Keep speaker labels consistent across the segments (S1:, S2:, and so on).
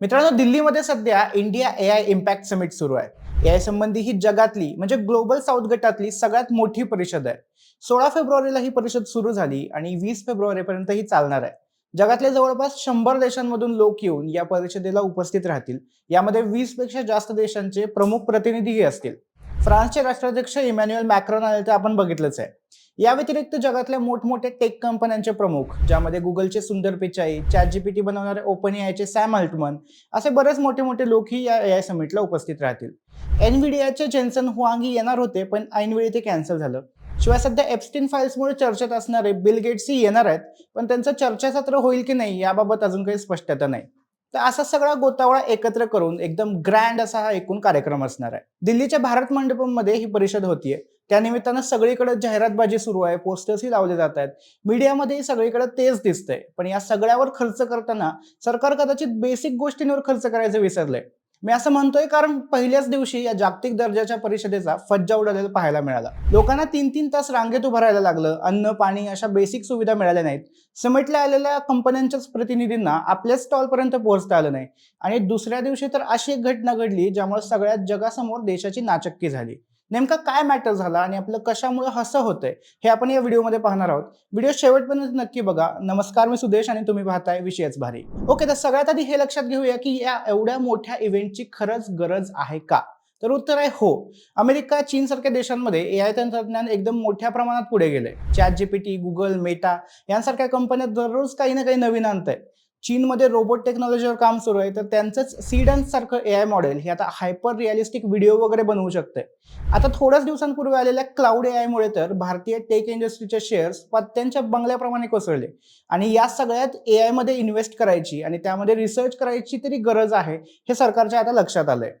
S1: मित्रांनो दिल्लीमध्ये सध्या India A I impact summit सुरू आहे. ए आय संबंधी ही जगातली म्हणजे ग्लोबल साऊथ गटातली सगळ्यात मोठी परिषद आहे. सोळा फेब्रुवारीला ही परिषद सुरू झाली आणि वीस फेब्रुवारीपर्यंत ही चालणार आहे. जगातल्या जवळपास शंभर देशांमधून लोक येऊन या परिषदेला उपस्थित राहतील. यामध्ये वीसपेक्षा जास्त देशांचे प्रमुख प्रतिनिधीही असतील. फ्रान्सचे राष्ट्राध्यक्ष इमॅन्युअल मॅक्रॉन आले ते आपण बघितलंच आहे. या व्यतिरिक्त जगातल्या मोठमोठ्या टेक कंपन्यांचे प्रमुख ज्यामध्ये गुगलचे सुंदर पिचाई चॅट जीपीटी बनवणारे ओपन एआयचे सॅम अल्टमन असे बरेच मोठे मोठे लोकही या एआय आय समिटला उपस्थित राहतील. एनव्हिडियाचे जेन्सन हुआंगी येणार होते पण ऐनवेळी ते कॅन्सल झालं. शिवाय सध्या एप्स्टीन फाईल्समुळे चर्चेत असणारे बिल गेट्सही येणार आहेत पण त्यांचं चर्चासत्र होईल की नाही याबाबत अजून काही स्पष्टता नाही. तर असा सगळा गोतावळा एकत्र करून एकदम ग्रँड असा हा एकूण कार्यक्रम असणार आहे. दिल्लीच्या भारत मंडपमध्ये ही परिषद होतीये. त्यानिमित्तानं सगळीकडे जाहिरातबाजी सुरू आहे पोस्टर्सही लावले जात आहेत. मीडियामध्ये सगळीकडे तेच दिसतंय. पण या सगळ्यावर खर्च करताना सरकार कदाचित बेसिक गोष्टींवर खर्च करायचं विसरलंय. मी असं म्हणतोय कारण पहिल्याच दिवशी या जागतिक दर्जाच्या परिषदेचा फज्जा उडालेला पाहायला मिळाला. लोकांना तीन तीन तास रांगेत उभं राहायला लागलं. अन्न पाणी अशा बेसिक सुविधा मिळाल्या नाहीत. समिटला आलेल्या कंपन्यांच्याच प्रतिनिधींना आपल्याच स्टॉलपर्यंत पोहोचता आलं नाही. आणि दुसऱ्या दिवशी तर अशी एक घटना घडली ज्यामुळे सगळ्यात जगासमोर देशाची नाचक्की झाली. नेमका काय मॅटर झाला आणि आपलं कशामुळे हसं होतंय हे आपण या व्हिडिओमध्ये पाहणार आहोत. व्हिडिओ शेवटपर्यंत नक्की बघा. नमस्कार मी सुदेश आणि तुम्ही पाहताय विषयच भारी. ओके तर सगळ्यात आधी हे लक्षात घेऊया की या एवढ्या मोठ्या इव्हेंटची खरंच गरज आहे का? तर उत्तर आहे हो. अमेरिका चीन सारख्या देशांमध्ये ए आय तंत्रज्ञान एकदम मोठ्या प्रमाणात पुढे गेले चॅट जीपीटी गुगल मेटा यांसारख्या कंपन्या दररोज काही ना काही नवीन आणत चीनमध्ये रोबोट टेक्नॉलॉजीवर काम सुरू आहे तर त्यांचंच सीडन्स सारखं ए आय मॉडेल हे आता हायपर रिअलिस्टिक व्हिडिओ वगैरे बनवू शकते आता थोड्याच दिवसांपूर्वी आलेल्या क्लाउड ए आयमुळे तर भारतीय टेक इंडस्ट्रीचे शेअर्स पत्त्यांच्या बंगल्याप्रमाणे कोसळले. आणि या सगळ्यात ए आयमध्ये इन्व्हेस्ट करायची आणि त्यामध्ये रिसर्च करायची तरी गरज आहे हे सरकारच्या आता लक्षात आलंय.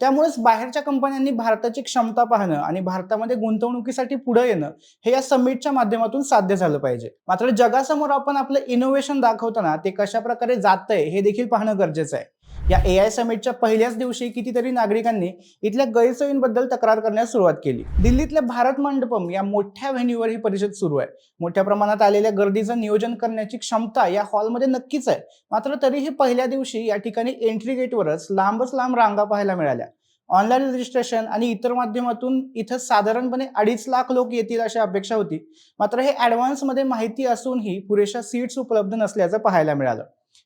S1: त्यामुळेच बाहेरच्या कंपन्यांनी भारताची क्षमता पाहणं आणि भारतामध्ये गुंतवणुकीसाठी पुढे येणं हे या समिटच्या माध्यमातून साध्य झालं पाहिजे. मात्र जगासमोर आपण आपलं इनोव्हेशन दाखवताना ते कशा प्रकारे जातंय हे देखील पाहणं गरजेचं आहे. या ए आय समिटच्या पहिल्याच दिवशी कितीतरी नागरिकांनी इथल्या गैरसोयींबद्दल तक्रार करण्यास सुरुवात केली. दिल्लीतल्या भारत मंडपम या मोठ्या व्हेन्यूवर ही परिषद सुरू आहे. मोठ्या प्रमाणात आलेल्या गर्दीचं नियोजन करण्याची क्षमता या हॉलमध्ये नक्कीच आहे. मात्र तरीही पहिल्या दिवशी या ठिकाणी एंट्री गेटवरच लांबच लांब रांगा पाहायला मिळाल्या. ऑनलाईन रजिस्ट्रेशन आणि इतर माध्यमातून इथं साधारणपणे अडीच लाख लोक येतील अशी अपेक्षा होती. मात्र हे ॲडव्हान्समध्ये माहिती असूनही पुरेशा सीट्स उपलब्ध नसल्याचं पाहायला मिळालं.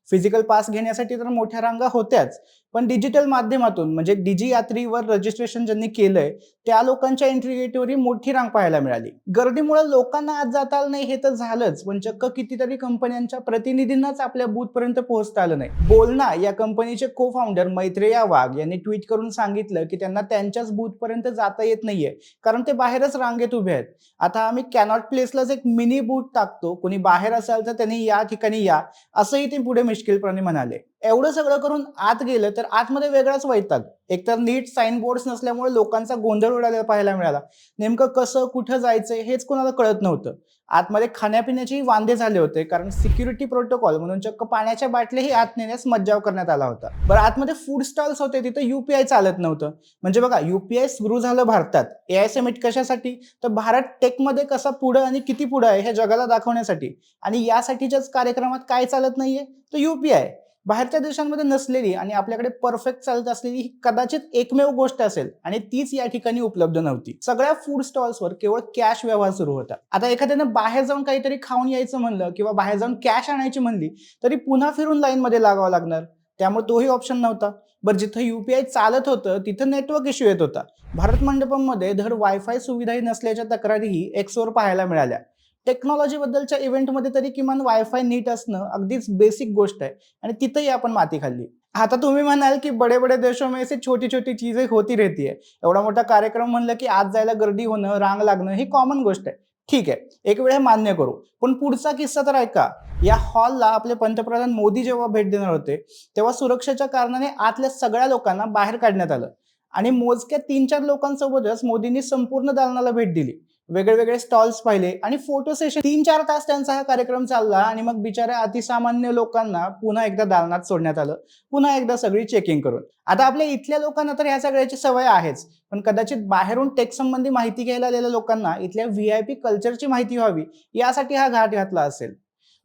S1: फिजिकल पास घेण्यासाठी तर मोठ्या रांगा होत्याच. पण डिजिटल माध्यमातून म्हणजे डिजी यात्रीवर रजिस्ट्रेशन ज्यांनी केलंय त्या लोकांच्या एंट्री गेटवरही मोठी रांग पाहायला मिळाली. गर्दीमुळे लोकांना आज जाता आलं नाही हे तर झालंच पण चक्क कितीतरी कंपन्यांच्या प्रतिनिधींनाच आपल्या बूथपर्यंत पोहोचता आलं नाही. बोलना या कंपनीचे को फाउंडर मैत्रेया वाघ यांनी ट्विट करून सांगितलं की त्यांना त्यांच्याच बूथपर्यंत जाता येत नाहीये कारण ते बाहेरच रांगेत उभे आहेत. आता आम्ही कॅनॉट प्लेसलाच एक मिनी बूथ टाकतो कोणी बाहेर असाल तर त्यांनी या ठिकाणी या असंही ते पुढे मिश्किलपणे म्हणाले. एवढं सगळं करून आत गेलं तर आतमध्ये वेगळाच वैताग. एकतर नीट साईन बोर्ड्स नसल्यामुळे लोकांचा गोंधळ उडाला पाहायला मिळाला. नेमकं कसं कुठं जायचंय हेच कोणाला कळत नव्हतं. आतमध्ये खाण्यापिण्याचेही वांदे झाले होते कारण सिक्युरिटी प्रोटोकॉल म्हणून चक्क पाण्याच्या बाटल्याही आत नेण्यास मज्जाव करण्यात आला होता. बरं आतमध्ये फूड स्टॉल्स होते तिथं युपीआय चालत नव्हतं. म्हणजे बघा युपीआय सुरू झालं भारतात. ए आय समिट कशासाठी? तर भारत टेकमध्ये कसा पुढं आणि किती पुढं आहे हे जगाला दाखवण्यासाठी. आणि यासाठीच्याच कार्यक्रमात काय चालत नाहीये? तर युपीआय बाहेरच्या देशांमध्ये नसलेली आणि आपल्याकडे परफेक्ट चालत असलेली ही कदाचित एकमेव गोष्ट असेल आणि तीच या ठिकाणी उपलब्ध नव्हती. सगळ्या फूड स्टॉल्सवर केवळ कॅश व्यवहार सुरू होता. आता एखाद्यानं बाहेर जाऊन काहीतरी खाऊन यायचं म्हणलं किंवा बाहेर जाऊन कॅश आणायची म्हणली तरी पुन्हा फिरून लाईनमध्ये लागावं लागणार. त्यामुळे तोही ऑप्शन नव्हता. बरं जिथं युपीआय चालत होतं तिथं नेटवर्क इश्यू येत होता. भारत मंडपममध्ये धड वायफाय सुविधाही नसल्याच्या तक्रारीही एक्सवर पाहायला मिळाल्या. टेक्नॉलॉजी बद्दलच्या इव्हेंटमध्ये तरी किमान वायफाय नीट असणं अगदीच बेसिक गोष्ट आहे. आणि तिथंही आपण माती खाल्ली. आता तुम्ही म्हणाल की बडे बडे देशों में छोटी छोटी चीजें होती रहती है एवढा मोठा कार्यक्रम म्हणलं की आज जायला गर्दी होणं रांग लागणं ही कॉमन गोष्ट आहे. ठीक आहे. एक वेळ मान्य करू. पण पुढचा किस्सा तर ऐका. या हॉलला आपले पंतप्रधान मोदी जेव्हा भेट देणार होते तेव्हा सुरक्षेच्या कारणाने आतल्या सगळ्या लोकांना बाहेर काढण्यात आलं. आणि मोजक्या तीन चार लोकांसोबतच मोदींनी संपूर्ण दालनाला भेट दिली. वेगळे वेगळे स्टॉल्स पाहिले आणि फोटो सेशन तीन चार तास त्यांचा हा कार्यक्रम चालला आणि मग बिचाऱ्या अतिसामान्य लोकांना पुन्हा एकदा दालनात सोडण्यात आलं. पुन्हा एकदा सगळी चेकिंग करून. आता आपल्या इथल्या लोकांना तर ह्या सगळ्याची सवय आहेच. पण कदाचित बाहेरून टेक संबंधी माहिती घ्यायला आलेल्या लोकांना इथल्या व्ही आय पी कल्चरची माहिती व्हावी यासाठी हा घाट घातला असेल.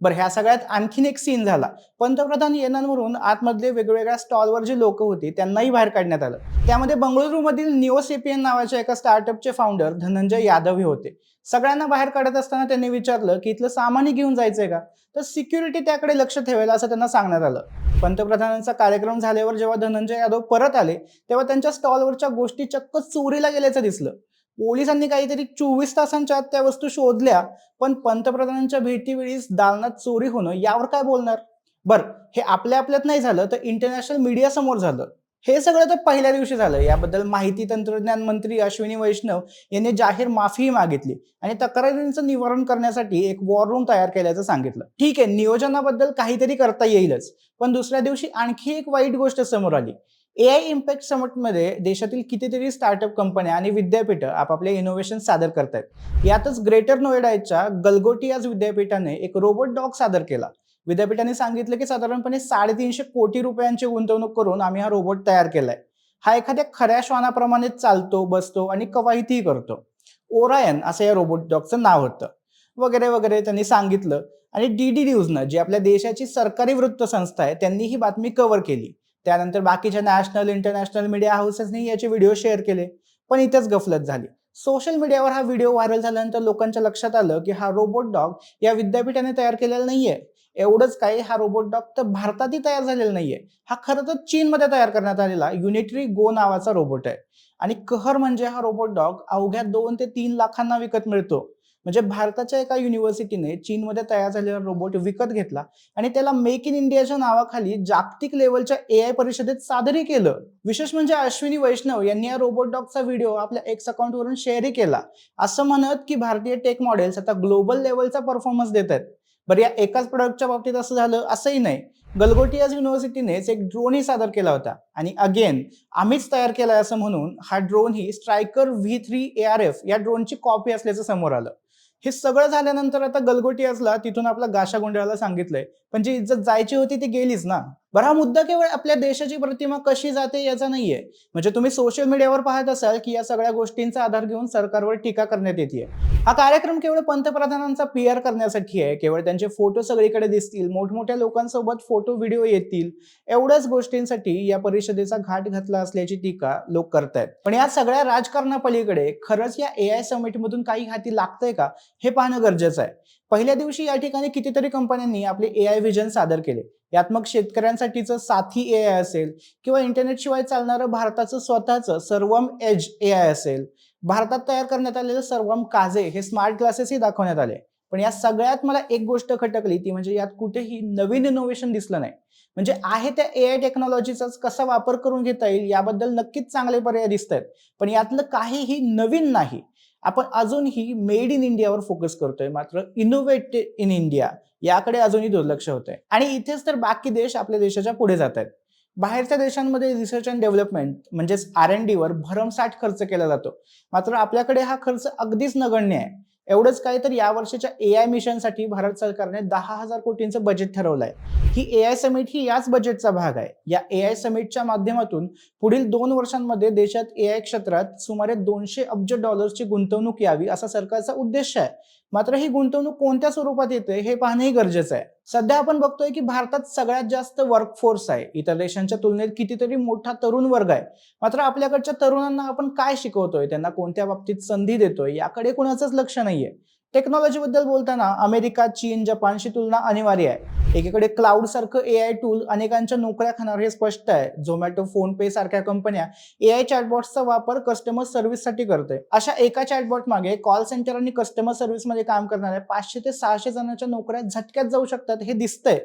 S1: बरं ह्या सगळ्यात आणखीन एक सीन झाला. पंतप्रधान येणांवरून आतमधले वेगवेगळ्या स्टॉलवर जी लोक होती त्यांनाही बाहेर काढण्यात आलं. त्यामध्ये बंगळुरूमधील निओसेपियन नावाच्या एका स्टार्टअपचे फाउंडर धनंजय यादव हे होते. सगळ्यांना बाहेर काढत असताना त्यांनी विचारलं की इथलं सामानही घेऊन जायचंय का? तर सिक्युरिटी त्याकडे लक्ष ठेवायला असं त्यांना सांगण्यात आलं. पंतप्रधानांचा कार्यक्रम झाल्यावर जेव्हा धनंजय यादव परत आले तेव्हा त्यांच्या स्टॉलवरच्या गोष्टी चक्क चोरीला गेल्याचं दिसलं. पोलिसांनी काहीतरी चोवीस तासांच्या आत त्या वस्तू शोधल्या पण पंतप्रधानांच्या भेटीवेळीच दालनात चोरी होणं यावर काय बोलणार? बरं हे आपल्या आपल्यात नाही झालं तर इंटरनॅशनल मीडिया समोर झालं. हे सगळं तर पहिल्या दिवशी झालं. याबद्दल माहिती तंत्रज्ञान मंत्री अश्विनी वैष्णव यांनी जाहीर माफीही मागितली आणि तक्रारींचं निवारण करण्यासाठी एक वॉर रूम तयार केल्याचं सांगितलं. ठीक आहे नियोजनाबद्दल काहीतरी करता येईलच पण दुसऱ्या दिवशी आणखी एक वाईट गोष्ट समोर आली. ए आय इम्पॅक्ट समिटमध्ये देशातील कितीतरी स्टार्टअप कंपन्या आणि विद्यापीठं आपापले इनोव्हेशन सादर करतायत. यातच ग्रेटर नोएडाच्या गलगोटियाज विद्यापीठाने एक रोबोट डॉग सादर केला. विद्यापीठाने सांगितलं की साधारणपणे साडेतीनशे कोटी रुपयांची गुंतवणूक करून आम्ही हा रोबोट तयार केलाय. हा एखाद्या खऱ्या श्वानाप्रमाणे चालतो बसतो आणि कवायतीही करतो. ओरायन असं या रोबोट डॉगचं नाव होतं. वगैरे वगैरे त्यांनी सांगितलं. आणि डी डी न्यूजनं जी आपल्या देशाची सरकारी वृत्तसंस्था आहे त्यांनी ही बातमी कव्हर केली. त्यानंतर बाकीच्या नॅशनल इंटरनॅशनल मीडिया हाऊसेसनी याचे व्हिडिओ शेअर केले पण इथेच गफलत झाली. सोशल मीडियावर हा व्हिडिओ व्हायरल झाल्यानंतर लोकांच्या लक्षात आलं की हा रोबोट डॉग या विद्यापीठाने तयार केलेला नाहीये. एवढंच काही हा रोबोट डॉग तर भारतातही तयार झालेला नाहीये. हा खरं तर चीनमध्ये तयार करण्यात आलेला युनिटरी गो नावाचा रोबोट आहे. आणि कहर म्हणजे हा रोबोट डॉग अवघ्या दोन ते तीन लाखांना विकत मिळतो. म्हणजे भारताच्या एका युनिव्हर्सिटीने चीनमध्ये तयार झालेला रोबोट विकत घेतला आणि त्याला मेक इन इंडियाच्या नावाखाली जागतिक लेवलच्या ए आय परिषदेत सादरी केलं. विशेष म्हणजे अश्विनी वैष्णव यांनी या रोबोट डॉगचा व्हिडिओ आपल्या एक्स अकाउंटवरून शेअरही केला. असं म्हणत की भारतीय टेक मॉडेल्स आता ग्लोबल लेवलचा परफॉर्मन्स देत आहेत. बरं या एकाच प्रोडक्टच्या बाबतीत असं झालं? असंही नाही. गलगोटियाज युनिव्हर्सिटीनेच एक ड्रोनही सादर केला होता. आणि अगेन आम्हीच तयार केला असं म्हणून हा drone he striker V three A R F या ड्रोनची कॉपी असल्याचं समोर आलं. हे सगळं झाल्यानंतर आता गलगोटी असला तिथून आपला गाशा गोंधळाला सांगितलंय. पण जी इज्जत जायची होती ती गेलीच ना. बरं हा मुद्दा केवळ आपल्या देशाची प्रतिमा कशी जाते याचा नाहीये. म्हणजे तुम्ही सोशल मीडियावर पाहत असाल की या सगळ्या गोष्टींचा आधार घेऊन सरकारवर टीका करण्यात येते हा कार्यक्रम केवळ पंतप्रधानांचा पी आर करण्यासाठी आहे. केवळ त्यांचे फोटो सगळीकडे दिसतील मोठमोठ्या लोकांसोबत फोटो व्हिडिओ येतील एवढ्याच गोष्टींसाठी या परिषदेचा घाट घातला असल्याची टीका लोक करतायत. पण या सगळ्या राजकारणापलीकडे खरंच या ए आय समिटमधून काही हाती लागतंय का हे पाहणं गरजेचं आहे. पहिल्या दिवशी या ठिकाणी कितीतरी कंपन्यांनी आपले ए आय व्हिजन सादर केले. यात मग शेतकऱ्यांसाठीचं साथी ए आय असेल किंवा इंटरनेट शिवाय चालणारं भारताचं स्वतःचं सर्वम एज ए आय असेल. भारतात तयार करण्यात आलेलं सर्वम काजे हे स्मार्ट ग्लासेसही दाखवण्यात आले. पण या सगळ्यात मला एक गोष्ट खटकली ती म्हणजे यात कुठेही नवीन इनोव्हेशन दिसलं नाही. म्हणजे आहे त्या ए आय टेक्नॉलॉजीचाच कसा वापर करून घेता येईल याबद्दल नक्कीच चांगले पर्याय दिसत आहेत पण यातलं काहीही नवीन नाही. आपण अजूनही मेड इन इंडियावर फोकस करतोय. मात्र इनोव्हेटेड इन इंडिया याकडे अजूनही दुर्लक्ष होत आहे आणि इथेच तर बाकी देश आपल्या देशाच्या पुढे जात आहेत बाहेरच्या देशांमध्ये रिसर्च अँड डेव्हलपमेंट म्हणजेच आर एन डीवर भरमसाठ खर्च केला जातो. मात्र आपल्याकडे हा खर्च अगदीच नगण्य आहे. एवढंच काय तर या वर्षाच्या ए आय मिशनसाठी भारत सरकारने दहा हजार कोटींचं बजेट ठरवलं आहे ही ए आय समिट ही याच बजेटचा भाग आहे. या ए आय समिटच्या माध्यमातून पुढील दोन वर्षांमध्ये देशात ए आय क्षेत्रात सुमारे दोनशे अब्ज डॉलर्सची गुंतवणूक यावी असा सरकारचा उद्देश आहे. मात्र ही गुंतवणूक कोणत्या स्वरूपात येते हे पाहणंही गरजेचं आहे. सध्या आपण बघतोय की भारतात सगळ्यात जास्त वर्कफोर्स आहे. इतर देशांच्या तुलनेत कितीतरी मोठा तरुण वर्ग आहे. मात्र आपल्याकडच्या तरुणांना आपण काय शिकवतोय? त्यांना कोणत्या बाबतीत संधी देतोय? याकडे कुणाचंच लक्ष नाहीये. टेक्नॉलॉजी बद्दल बोलताना अमेरिका चीन जपानशी तुलना अनिवार्य आहे. एकीकडे क्लाउड सारखं ए आय टूल अनेकांच्या नोकऱ्या खाणार हे स्पष्ट आहे. झोमॅटो फोन पे सारख्या कंपन्या ए आय चॅटबॉट्सचा वापर कस्टमर सर्व्हिससाठी करते अशा एका चॅटबॉट मागे कॉल सेंटर आणि कस्टमर सर्व्हिसमध्ये काम करणाऱ्या पाचशे ते सहाशे जणांच्या नोकऱ्या झटक्यात जाऊ शकतात हे दिसतंय.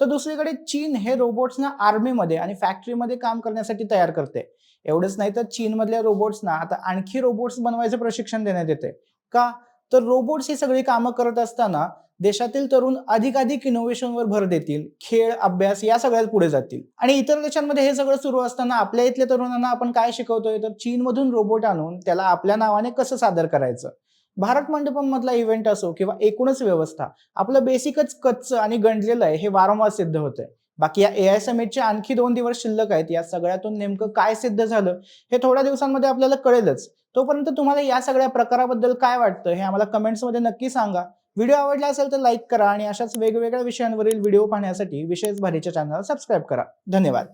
S1: तर दुसरीकडे चीन हे रोबोट्सना आर्मीमध्ये आणि फॅक्टरीमध्ये काम करण्यासाठी तयार करते एवढंच नाही तर चीनमधल्या रोबोट्सना आता आणखी रोबोट्स बनवायचं प्रशिक्षण देण्यात येते का? तर रोबोट्स ही सगळी कामं करत असताना देशातील तरुण अधिकाधिक इनोव्हेशनवर भर देतील. खेळ अभ्यास या सगळ्यात पुढे जातील. आणि इतर देशांमध्ये हे सगळं सुरू असताना आपल्या इथल्या तरुणांना आपण काय शिकवतोय? तर चीनमधून रोबोट आणून त्याला आपल्या नावाने कसं सादर करायचं? भारत मंडपम मधला इव्हेंट असो किंवा एकूणच व्यवस्था आपलं बेसिकच कच्च आणि गंडलेलं आहे हे वारंवार सिद्ध होतंय. बाकी या ए आय समिटचे आणखी दोन दिवस शिल्लक आहेत. या सगळ्यातून नेमकं काय सिद्ध झालं हे थोड्या दिवसांमध्ये आपल्याला कळेलच. तोपर्यंत तुम्हाला या सगळ्या प्रकाराबद्दल काय वाटतं हे आम्हाला कमेंट्समध्ये नक्की सांगा. व्हिडिओ आवडला असेल तर लाईक करा आणि अशाच वेगवेगळ्या विषयांवरील व्हिडिओ पाहण्यासाठी विशेष भारीच्या चॅनल सबस्क्राईब करा. धन्यवाद.